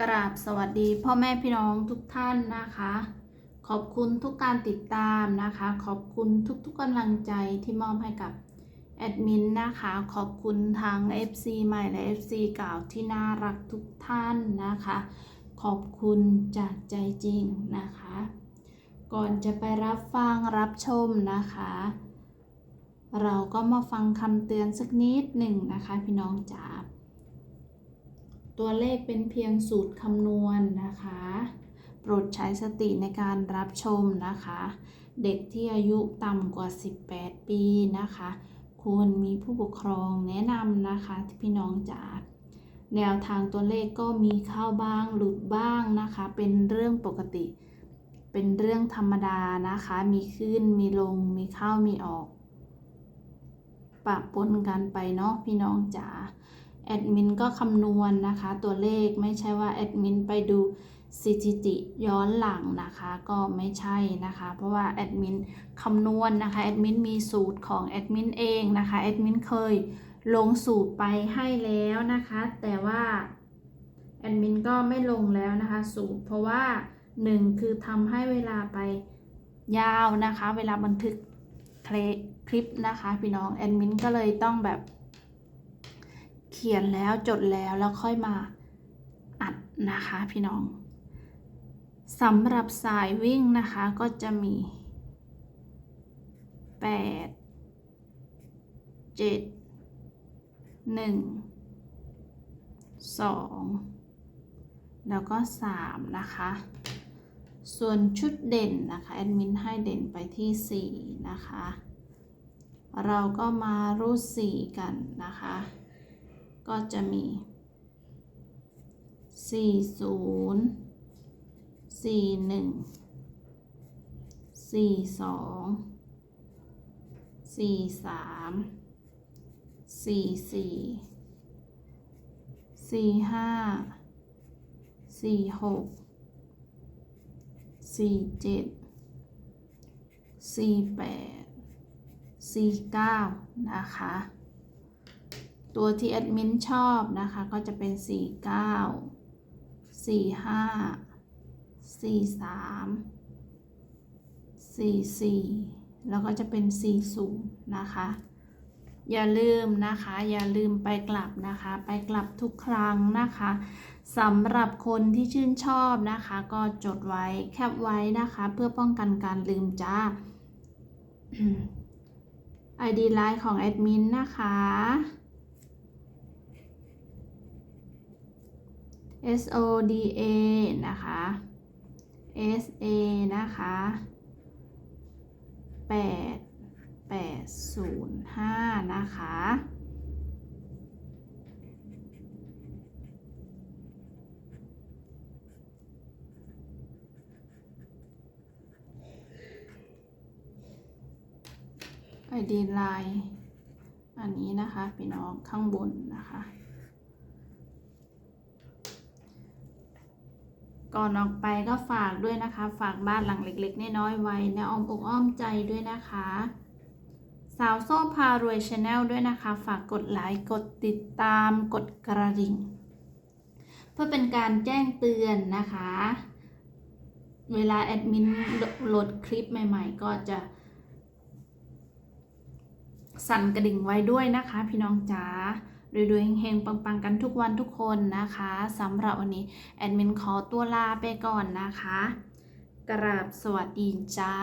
กราบสวัสดีพ่อแม่พี่น้องทุกท่านนะคะ ขอบคุณทุกการติดตามนะคะ ขอบคุณทุกๆกำลังใจที่มอบให้กับแอดมินนะคะ ขอบคุณทาง FC ใหม่และ FC เก่าที่น่ารักทุกท่านนะคะ ขอบคุณจากใจจริงนะคะ ก่อนจะไปรับฟังรับชมนะคะ เราก็มาฟังคำเตือนสักนิดหนึ่งนะคะพี่น้องจ๋า ตัวเลขเป็นเพียงสูตรคำนวณนะคะ โปรดใช้สติในการรับชมนะคะ เด็กที่อายุต่ำกว่า 18 ปีนะคะ ควรมีผู้ปกครองแนะนำนะคะที่พี่น้องจ๋าแนวทางตัวเลขก็มีเข้าบ้างหลุดบ้างนะคะ เป็นเรื่องปกติ เป็นเรื่องธรรมดานะคะ มีขึ้นมีลงมีเข้ามีออกปะปนกันไปเนาะพี่น้องจ๋า แอดมินก็คำนวณนะคะ ตัวเลขไม่ใช่ว่าแอดมินไปดูสถิติย้อนหลังนะคะก็ไม่ใช่นะคะ เพราะว่าแอดมินคำนวณนะคะแอดมินมีสูตรของแอดมินเองนะคะแอดมินเคยลงสูตรไปให้แล้วนะคะ แต่ว่าแอดมินก็ไม่ลงแล้วนะคะ สูตรเพราะว่าหนึ่งคือทำให้เวลาไปยาวนะคะ เวลาบันทึกคลิปคลิปนะคะ พี่น้องแอดมินก็เลยต้องแบบ เขียนแล้วจดแล้วแล้วค่อยมาอัดนะคะพี่น้องสำหรับสายวิ่งนะคะก็จะมี 8 7 1 2 แล้วก็ 3 นะคะ ส่วนชุดเด่นนะคะ แอดมินให้เด่นไปที่ 4 นะคะ เราก็มารูดสีกันนะคะ ก็จะมี 40 41 42 43 44 45 46 47 48 49 นะคะ ตัวที่แอดมินชอบนะคะ ก็จะเป็น 49 45 43 44 แล้วก็จะเป็น 40 นะคะ อย่าลืมนะคะ อย่าลืมไปกลับนะคะ ไปกลับทุกครั้งนะคะสำหรับคนที่ชื่นชอบนะคะ ก็จดไว้แคปไว้นะคะ เพื่อป้องกันการลืมจ้า ID ไลน์ของแอดมินนะคะ S O D A นะคะ S A นะคะ 8 8 0 5 นะคะ ID ไลน์อันนี้นะคะ พี่น้องข้างบนนะคะ ก่อนออกไปก็ฝากด้วยนะคะ ฝากบ้านหลังเล็กๆน้อยๆไว้ในอ้อมอกอ้อมใจด้วยนะคะ สาวโซ่พารวยชาแนลด้วยนะคะ ฝากกดไลค์กดติดตามกดกระดิ่ง เพื่อเป็นการแจ้งเตือนนะคะ เวลาแอดมินโหลดคลิปใหม่ ๆ ก็จะสั่นกระดิ่งไว้ด้วยนะคะ พี่น้องจ๋า รวยๆเฮงๆปังๆ กันทุกวันทุกคนนะคะสำหรับวันนี้แอดมินขอตัวลาไปก่อนนะคะ กราบสวัสดีจ้า